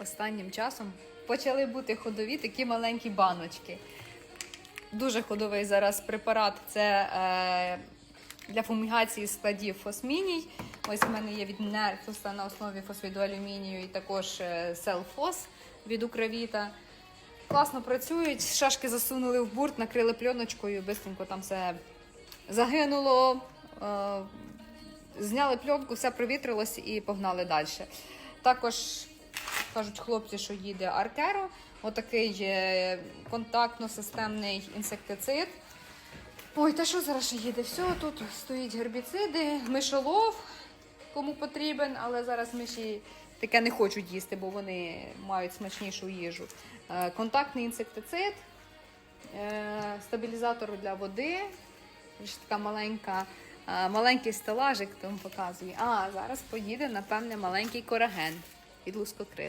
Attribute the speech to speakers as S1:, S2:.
S1: останнім часом почали бути ходові такі маленькі баночки. Дуже ходовий зараз препарат це е, для фумігації складів фосміній. Ось в мене є від Нерфуса на основі фосфіду алюмінію і також селфос від Укравіта. Класно працюють, шашки засунули в бурт, накрили пленочкою, бистренько там все загинуло. Е, зняли пленку, все провітрилось і погнали далі. Також кажуть хлопці, що їде Аркеро, отакий контактно-системний інсектицид. Ой, та що зараз ще їде? Все, тут стоїть гербіциди, мишолов, кому потрібен, але зараз миші таке не хочуть їсти, бо вони мають смачнішу їжу. Е, Контактний інсектицид, е, стабілізатор для води, ще така маленька, е, маленький стелажик там показує. А, зараз поїде, напевне, маленький кораген від лускокрил.